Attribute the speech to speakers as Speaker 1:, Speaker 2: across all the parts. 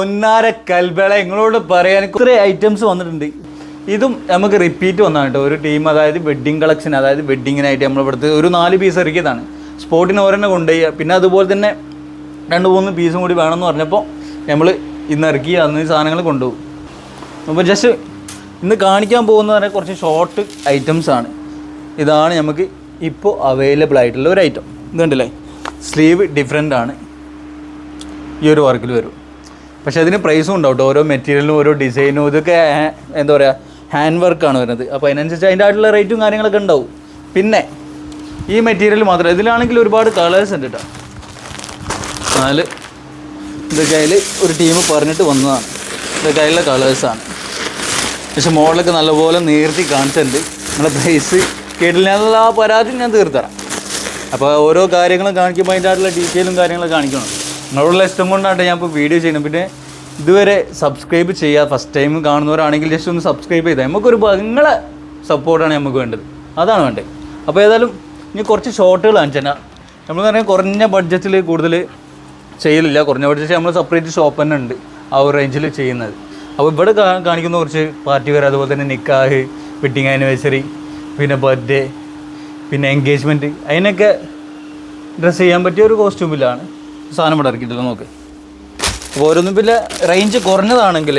Speaker 1: പൊന്നാര കൽബള നിങ്ങളോട് പറയാൻ കുറേ ഐറ്റംസ് വന്നിട്ടുണ്ട്. ഇതും നമുക്ക് റിപ്പീറ്റ് വന്നാണ് കേട്ടോ ഒരു ടീം അതായത് വെഡ്ഡിങ് കളക്ഷൻ അതായത് വെഡ്ഡിങ്ങിനായിട്ട് നമ്മൾ ഇവിടുത്തെ ഒരു നാല് പീസ് ഇറക്കിയതാണ്. സ്പോട്ടിന് ഒരെണ്ണം കൊണ്ടുപോയി. പിന്നെ അതുപോലെ തന്നെ രണ്ട് മൂന്ന് പീസും കൂടി വേണമെന്ന് പറഞ്ഞപ്പോൾ നമ്മൾ ഇന്ന് ഇറക്കി അന്ന് സാധനങ്ങൾ കൊണ്ടുപോകും. അപ്പോൾ ജസ്റ്റ് ഇന്ന് കാണിക്കാൻ പോകുന്ന പറഞ്ഞാൽ കുറച്ച് ഷോർട്ട് ഐറ്റംസ് ആണ്. ഇതാണ് നമുക്ക് ഇപ്പോൾ അവൈലബിൾ ആയിട്ടുള്ള ഒരു ഐറ്റം ഇതുണ്ടല്ലേ സ്ലീവ് ഡിഫറെന്റ് ആണ്. ഈ ഒരു വർക്കിൽ വരും. പക്ഷേ അതിന് പ്രൈസും ഉണ്ടാവും കേട്ടോ ഓരോ മെറ്റീരിയലിനും ഓരോ ഡിസൈനും ഇതൊക്കെ എന്താ പറയുക ഹാൻഡ് വർക്കാണ് വരുന്നത്. അപ്പോൾ അതിനനുസരിച്ച് അതിന്റെ ആയിട്ടുള്ള റേറ്റും കാര്യങ്ങളൊക്കെ ഉണ്ടാവും. പിന്നെ ഈ മെറ്റീരിയൽ മാത്രം ഇതിലാണെങ്കിൽ ഒരുപാട് കളേഴ്സ് ഉണ്ട് കേട്ടോ നാല് ഇതൊക്കെ അതിൽ ഒരു ടീം പറഞ്ഞിട്ട് വന്നതാണ്. ഇതൊക്കെ അതിലെ കളേഴ്സാണ് പക്ഷെ മോഡലൊക്കെ നല്ലപോലെ നേർത്തി കാണിച്ചിട്ടുണ്ട്. നിങ്ങളുടെ പ്രൈസ് കേട്ടില്ല ആ പരാതി ഞാൻ തീർത്തരാം അപ്പോൾ ഓരോ കാര്യങ്ങളും കാണിക്കുമ്പോൾ അതിന്റെ ആയിട്ടുള്ള ഡീറ്റെയിലും കാര്യങ്ങളും കാണിക്കണം. നിങ്ങളോടുള്ള ഇഷ്ടം കൊണ്ടാണ് ഞാൻ ഇപ്പോൾ വീഡിയോ ചെയ്യുന്നത്. പിന്നെ ഇതുവരെ സബ്സ്ക്രൈബ് ചെയ്യുക ഫസ്റ്റ് ടൈം കാണുന്നവരാണെങ്കിൽ ജസ്റ്റ് ഒന്ന് സബ്സ്ക്രൈബ് ചെയ്താൽ നമുക്കൊരു നിങ്ങളെ സപ്പോർട്ടാണ് നമുക്ക് വേണ്ടത്. അതാണ് വേണ്ടത്. അപ്പോൾ ഏതായാലും ഇനി കുറച്ച് ഷോർട്ടുകൾ കാണിച്ചാൽ നമ്മൾ പറഞ്ഞാൽ കുറഞ്ഞ ബഡ്ജറ്റിൽ കൂടുതൽ ചെയ്യലില്ല. കുറഞ്ഞ ബഡ്ജറ്റ് നമ്മൾ സെപ്പറേറ്റ് ഷോപ്പ് തന്നെ ഉണ്ട്. ആ ഒരു റേഞ്ചിൽ ചെയ്യുന്നത്. അപ്പോൾ ഇവിടെ കാണിക്കുന്ന കുറച്ച് പാർട്ടി വെയർ അതുപോലെ തന്നെ നിക്കാഹ് വെഡിങ് ആനിവേഴ്സറി പിന്നെ ബർത്ത്ഡേ പിന്നെ എൻഗേജ്മെന്റ് അതിനൊക്കെ ഡ്രസ്സ് ചെയ്യാൻ പറ്റിയ ഒരു കോസ്റ്റ്യൂമിലാണ് സാധനം ഇവിടെ ഇറക്കിയിട്ടില്ല നോക്ക്. അപ്പോൾ ഓരോന്നും പിന്നെ റേഞ്ച് കുറഞ്ഞതാണെങ്കിൽ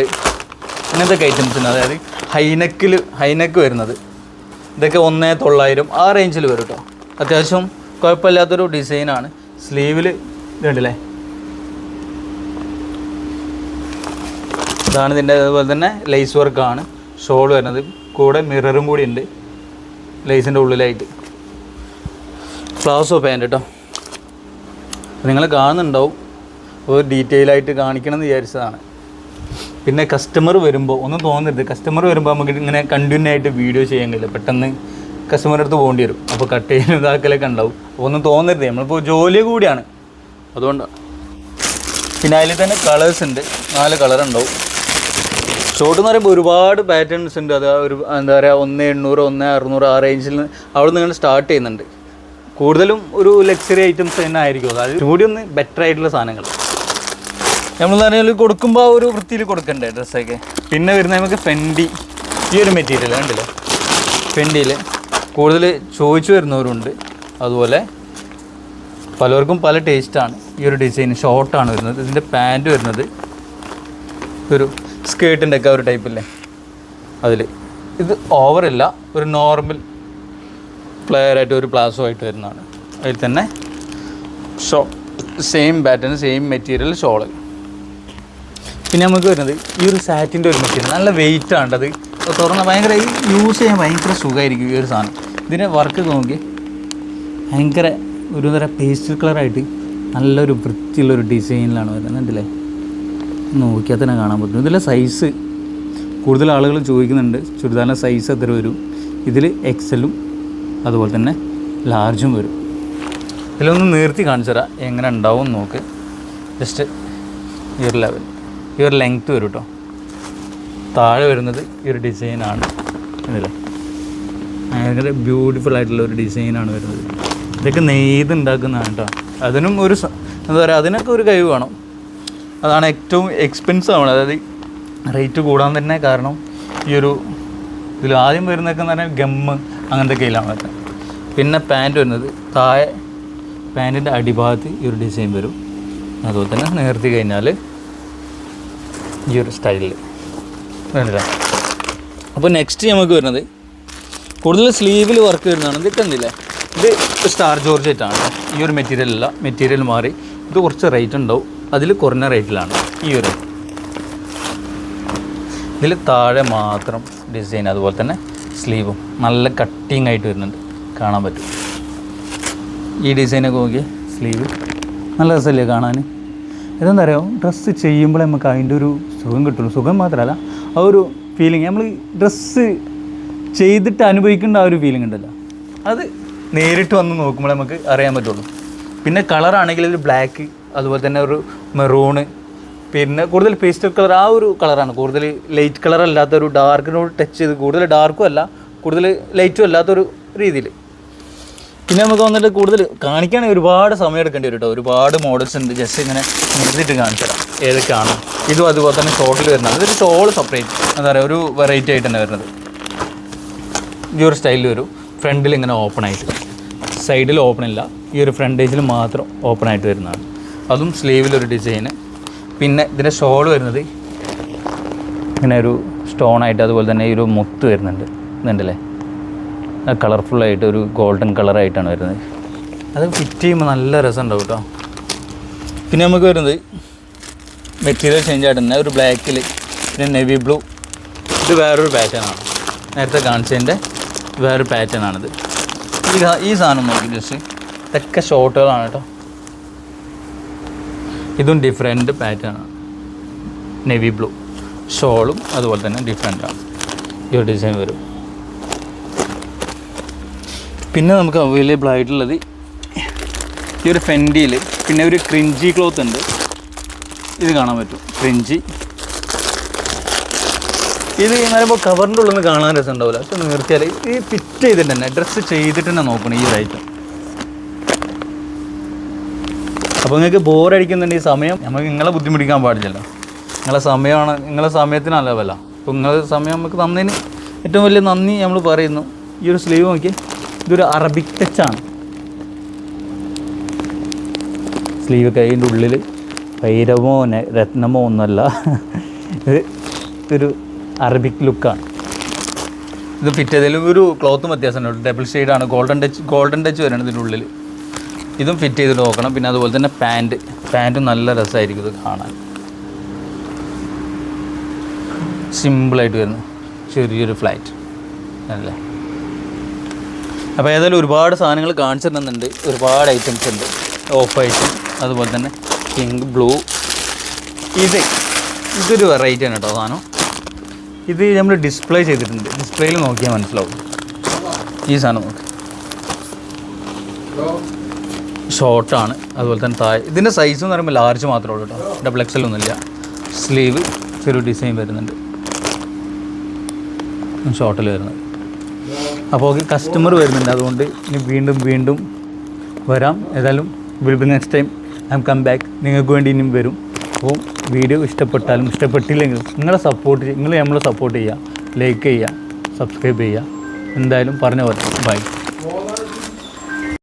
Speaker 1: ഇങ്ങനത്തെ ഐറ്റംസിന് അതായത് ഹൈനക്കിൽ ഹൈനക്ക് വരുന്നത്. ഇതൊക്കെ ഒന്നേ തൊള്ളായിരം ആ റേഞ്ചിൽ വരും കേട്ടോ അത്യാവശ്യം കുഴപ്പമില്ലാത്തൊരു ഡിസൈനാണ് സ്ലീവിൽ ഇതുണ്ടല്ലേ? ഇതാണ് ഇതിന്റെ അതുപോലെ തന്നെ ലേസ് വർക്കാണ് ഷോൾ വരുന്നത്. കൂടെ മിററും കൂടി ഉണ്ട്. ലേസിന്റെ ഉള്ളിലായിട്ട്. പ്ലാസോ പാന്റ് കേട്ടോ നിങ്ങൾ കാണുന്നുണ്ടാവും. ഒരു ഡീറ്റെയിൽ ആയിട്ട് കാണിക്കണം എന്ന് വിചാരിച്ചതാണ്. പിന്നെ കസ്റ്റമർ വരുമ്പോൾ ഒന്നും തോന്നരുത്. കസ്റ്റമർ വരുമ്പോൾ നമുക്ക് ഇങ്ങനെ കണ്ടിന്യൂ ആയിട്ട് വീഡിയോ ചെയ്യാൻ കഴിയില്ല. പെട്ടെന്ന് കസ്റ്റമറുടെ അടുത്ത് പോകേണ്ടി വരും. അപ്പോൾ കട്ട് ചെയ്യുന്ന ഇതാക്കലൊക്കെ ഉണ്ടാവും. അപ്പോൾ ഒന്നും തോന്നരുത്. നമ്മളിപ്പോൾ ജോലി കൂടിയാണ്. അതുകൊണ്ടാണ് പിന്നെ അതിൽ തന്നെ കളേഴ്സ് ഉണ്ട്. നാല് കളർ ഉണ്ടാവും. ഷോട്ട് എന്ന് പറയുമ്പോൾ ഒരുപാട് പാറ്റേൺസ് ഉണ്ട്. അത് ഒരു എന്താ പറയുക ഒന്ന് എണ്ണൂറ് ഒന്ന് അറുന്നൂറ് ആ റേഞ്ചിൽ അവിടെ നിങ്ങൾ സ്റ്റാർട്ട് ചെയ്യുന്നുണ്ട്. കൂടുതലും ഒരു ലക്ഷറി ഐറ്റംസ് തന്നെ ആയിരിക്കും. അതായത് കൂടി ഒന്ന് ബെറ്റർ ആയിട്ടുള്ള സാധനങ്ങൾ നമ്മൾ പറഞ്ഞാൽ കൊടുക്കുമ്പോൾ ഒരു വൃത്തിയിൽ കൊടുക്കണ്ടേ ഡ്രസ്സൊക്കെ? പിന്നെ വരുന്ന നമുക്ക് ഫെൻഡി ഈ ഒരു മെറ്റീരിയൽ ഉണ്ടല്ലോ ഫെൻഡിയിൽ കൂടുതൽ ചോദിച്ചു വരുന്നവരുണ്ട്. അതുപോലെ പലർക്കും പല ടേസ്റ്റാണ് ഈ ഒരു ഡിസൈൻ ഷോർട്ടാണ് വരുന്നത്. ഇതിന്റെ പാന്റ് വരുന്നത് ഒരു സ്കേർട്ടിന്റെ ഒക്കെ ഒരു ടൈപ്പില്ലേ അതിൽ ഇത് ഓവറല്ല ഒരു നോർമൽ പ്ലെയർ ആയിട്ട് ഒരു പ്ലാസോ ആയിട്ട് വരുന്നതാണ്. അതിൽ തന്നെ shawl same pattern same material shawl പിന്നെ നമുക്ക് വരുന്നത് ഈ ഒരു സാറ്റിന്റെ ഒരു മെഷീൻ. നല്ല വെയിറ്റ് ആണ് അത്. തുറന്ന ഭയങ്കര യൂസ് ചെയ്യാൻ ഭയങ്കര സുഖമായിരിക്കും ഈ ഒരു സാധനം. ഇതിന്റെ വർക്ക് നോക്കി ഭയങ്കര ഒരു തരം പേസ്റ്റൽ കളറായിട്ട് നല്ലൊരു വൃത്തിയുള്ളൊരു ഡിസൈനിലാണ് വരുന്നത്. കണ്ടില്ലേ? നോക്കിയാൽ തന്നെ കാണാൻ പറ്റും. ഇതിലെ സൈസ് കൂടുതൽ ആളുകൾ ചോദിക്കുന്നുണ്ട്. ചുരിദാറിന്റെ സൈസ് എത്ര വരും? ഇതിൽ എക്സലും അതുപോലെ തന്നെ ലാർജും വരും. ഇതിലൊന്ന് നിർത്തി കാണിച്ചു തരാം എങ്ങനെ ഉണ്ടാവും നോക്ക്. ജസ്റ്റ് ഇയർ ലെവൽ ഈ ഒരു ലെങ്ത്ത് വരും കേട്ടോ താഴെ വരുന്നത് ഈ ഒരു ഡിസൈനാണ് അല്ലേ ഭയങ്കര ബ്യൂട്ടിഫുൾ ആയിട്ടുള്ള ഒരു ഡിസൈനാണ് വരുന്നത്. ഇതൊക്കെ നെയ്ത് ഉണ്ടാക്കുന്നതാണ് കേട്ടോ അതിനും ഒരു എന്താ പറയുക അതിനൊക്കെ ഒരു കഴിവ് വേണം. അതാണ് ഏറ്റവും എക്സ്പെൻസീവ് ആണ്. അതായത് റേറ്റ് കൂടാൻ തന്നെ കാരണം ഈ ഒരു ഇതിൽ ആദ്യം വരുന്നതൊക്കെ എന്ന് പറഞ്ഞാൽ ഗമ്മ് അങ്ങനത്തെ കയ്യിലാണ് വരുന്നത്. പിന്നെ പാന്റ് വരുന്നത്. താഴെ പാന്റിന്റെ അടിഭാഗത്ത് ഈ ഒരു ഡിസൈൻ വരും. അതുപോലെ തന്നെ നേർത്തി കഴിഞ്ഞാൽ ഈ ഒരു സ്റ്റൈലിൽ വേണ്ടില്ല അപ്പോൾ നെക്സ്റ്റ് നമുക്ക് വരുന്നത് കൂടുതൽ സ്ലീവിൽ വർക്ക് വരുന്നതാണ്. ഇത് കണ്ടില്ലേ? ഇത് സ്റ്റാർ ജോർജറ്റാണ് ഈ ഒരു മെറ്റീരിയലല്ല മെറ്റീരിയൽ മാറി. ഇത് കുറച്ച് റേറ്റ് ഉണ്ടാവും. അതിൽ കുറഞ്ഞ റേറ്റിലാണ് ഈ ഒരു ഇതിൽ താഴെ മാത്രം ഡിസൈൻ അതുപോലെ തന്നെ സ്ലീവും നല്ല കട്ടിങ് ആയിട്ട് വരുന്നുണ്ട്. കാണാൻ പറ്റും. ഈ ഡിസൈനൊക്കെ നോക്കി സ്ലീവ് നല്ല രസമല്ലേ കാണാൻ ഇതെന്താ പറയുക ഡ്രസ്സ് ചെയ്യുമ്പോൾ നമുക്ക് അതിന്റെ ഒരു സുഖം കിട്ടുള്ളൂ. സുഖം മാത്രമല്ല ആ ഒരു ഫീലിംഗ് നമ്മൾ ഡ്രസ്സ് ചെയ്തിട്ട് അനുഭവിക്കേണ്ട ആ ഒരു ഫീലിംഗ് ഉണ്ടല്ലോ. അത് നേരിട്ട് വന്ന് നോക്കുമ്പോൾ നമുക്ക് അറിയാൻ പറ്റുള്ളൂ. പിന്നെ കളറാണെങ്കിൽ ഒരു ബ്ലാക്ക് അതുപോലെ തന്നെ ഒരു മെറൂണ് പിന്നെ കൂടുതൽ പേസ്റ്റൽ കളർ ആ ഒരു കളറാണ് കൂടുതൽ ലൈറ്റ് കളർ അല്ലാത്ത ഒരു ഡാർക്കിനോട് ടച്ച് ചെയ്ത് കൂടുതൽ ഡാർക്കും അല്ല കൂടുതൽ ലൈറ്റും അല്ലാത്തൊരു രീതിയിൽ. പിന്നെ നമുക്ക് വന്നിട്ട് കൂടുതൽ കാണിക്കുകയാണെങ്കിൽ ഒരുപാട് സമയം എടുക്കേണ്ടി വരും കേട്ടോ ഒരുപാട് മോഡൽസ് ഉണ്ട്. ജസ്റ്റ് ഇങ്ങനെ നിർത്തിയിട്ട് കാണിച്ചു തരാം ഏതൊക്കെയാണ് ഇതും അതുപോലെ തന്നെ ഷോർട്ടിൽ വരുന്നത്. ഇതൊരു ഷോൾ സെപ്പറേറ്റ് എന്താ പറയുക ഒരു വെറൈറ്റി ആയിട്ട് തന്നെ വരുന്നത്. ഈ ഒരു സ്റ്റൈലിൽ വരും. ഫ്രണ്ടിൽ ഇങ്ങനെ ഓപ്പൺ ആയിട്ട്. സൈഡിൽ ഓപ്പൺ ഇല്ല. ഈ ഒരു ഫ്രണ്ടേജിൽ മാത്രം ഓപ്പൺ ആയിട്ട് വരുന്നതാണ്. അതും സ്ലീവിലൊരു ഡിസൈന് പിന്നെ ഇതിന്റെ ഷോൾ വരുന്നത് ഇങ്ങനെ ഒരു സ്റ്റോണായിട്ട് അതുപോലെ തന്നെ ഈ ഒരു മുത്ത് വരുന്നുണ്ട്. ഇതുണ്ടല്ലേ? കളർഫുള്ളായിട്ട് ഒരു ഗോൾഡൻ കളറായിട്ടാണ് വരുന്നത്. അത് ഫിറ്റ് ചെയ്യുമ്പോൾ നല്ല രസം രസമുണ്ടാവും കേട്ടോ പിന്നെ നമുക്ക് വരുന്നത് മെറ്റീരിയൽ ചേഞ്ച് ആയിട്ട് തന്നെ ഒരു ബ്ലാക്കിൽ പിന്നെ നെവി ബ്ലൂ ഇത് വേറൊരു പാറ്റേൺ ആണ്. നേരത്തെ കാണിച്ചതിന്റെ വേറൊരു പാറ്റേൺ ആണിത്. ഈ ഈ സാധനം നോക്കി ജസ്റ്റ് ഇതൊക്കെ ഷോർട്ടുകളാണ് കേട്ടോ ഇതും ഡിഫറെന്റ് പാറ്റേണാണ് നെവി ബ്ലൂ ഷോളും അതുപോലെ തന്നെ ഡിഫറെന്റ് ആണ്. ഈ ഒരു ഡിസൈൻ വരും. പിന്നെ നമുക്ക് അവൈലബിൾ ആയിട്ടുള്ളത് ഈ ഒരു ഫെൻഡിയിൽ പിന്നെ ഒരു ക്രിഞ്ചി ക്ലോത്ത് ഉണ്ട്. ഇത് കാണാൻ പറ്റും. ക്രിഞ്ചി ഇത് പറയുമ്പോൾ കവറിന്റെ ഉള്ളിൽ നിന്ന് കാണാൻ രസം ഉണ്ടാവില്ല. പക്ഷെ നിർത്തിയാൽ ഈ ഫിറ്റ് ചെയ്തിട്ട് തന്നെ ഡ്രസ്സ് ചെയ്തിട്ട് തന്നെ നോക്കണം ഈ ഐറ്റം അപ്പോൾ നിങ്ങൾക്ക് ബോറടിക്കുന്നുണ്ട് ഈ സമയം. നമുക്ക് നിങ്ങളെ ബുദ്ധിമുട്ടിക്കാൻ പാടില്ലല്ലോ. നിങ്ങളെ സമയമാണ് നിങ്ങളെ സമയത്തിനല്ല വല്ല അപ്പോൾ നിങ്ങളെ സമയം നമുക്ക് തന്നതിന് ഏറ്റവും വലിയ നന്ദി നമ്മൾ പറയുന്നു. ഈ ഒരു സ്ലീവ് നോക്കി ഇതൊരു അറബിക് ടച്ചാണ് സ്ലീവ് കൈന്റെ ഉള്ളിൽ വൈരമോ രത്നമോ ഒന്നുമല്ല ഇത് ഒരു അറബിക് ലുക്കാണ് ഇത് ഫിറ്റ് ചെയ്തതിലും ഒരു ക്ലോത്തും വ്യത്യാസമുണ്ട് ഡബിൾ ഷെയ്ഡാണ് ഗോൾഡൻ ടച്ച് ഗോൾഡൻ ടച്ച് വരണം ഇതിന്റെ ഉള്ളിൽ ഇതും ഫിറ്റ് ചെയ്തിട്ട് നോക്കണം. പിന്നെ അതുപോലെ തന്നെ പാന്റ് പാന്റും നല്ല രസമായിരിക്കും ഇത് കാണാൻ. സിമ്പിളായിട്ട് വരുന്നു. ചെറിയൊരു ഫ്ലാറ്റ് അല്ലേ? അപ്പോൾ ഏതായാലും ഒരുപാട് സാധനങ്ങൾ കാണിച്ചിരുന്നുണ്ട്. ഒരുപാട് ഐറ്റംസ് ഉണ്ട്. ഓഫ് ഐറ്റം അതുപോലെ തന്നെ പിങ്ക് ബ്ലൂ ഇത് ഇതൊരു വെറൈറ്റി ആണ് കേട്ടോ സാധനം. ഇത് നമ്മൾ ഡിസ്പ്ലേ ചെയ്തിട്ടുണ്ട്. ഡിസ്പ്ലേയിൽ നോക്കിയാൽ മനസ്സിലാവും. ഈ സാധനം നോക്ക്. ഷോർട്ടാണ് അതുപോലെ തന്നെ താഴെ. ഇതിന്റെ സൈസ് എന്ന് പറയുമ്പോൾ ലാർജ് മാത്രമേ ഉള്ളൂ കേട്ടോ. ഡബിൾ എക്സൽ ഒന്നുമില്ല. സ്ലീവ് ചെറിയ ഡിസൈൻ വരുന്നുണ്ട്. ഷോർട്ടിൽ വരുന്നത്. അപ്പോൾ കസ്റ്റമർ വരുന്നുണ്ട്. അതുകൊണ്ട് ഇനി വീണ്ടും വീണ്ടും വരാം. ഏതായാലും will be next time I'm come back നിങ്ങൾക്ക് വേണ്ടി ഇനിയും വരും. അപ്പോൾ വീഡിയോ ഇഷ്ടപ്പെട്ടാലും ഇഷ്ടപ്പെട്ടില്ലെങ്കിലും നിങ്ങളെ സപ്പോർട്ട് നിങ്ങൾ നമ്മളെ സപ്പോർട്ട് ചെയ്യുക. ലൈക്ക് ചെയ്യുക. സബ്സ്ക്രൈബ് ചെയ്യുക. എന്തായാലും പറഞ്ഞ പോലെ. ബൈ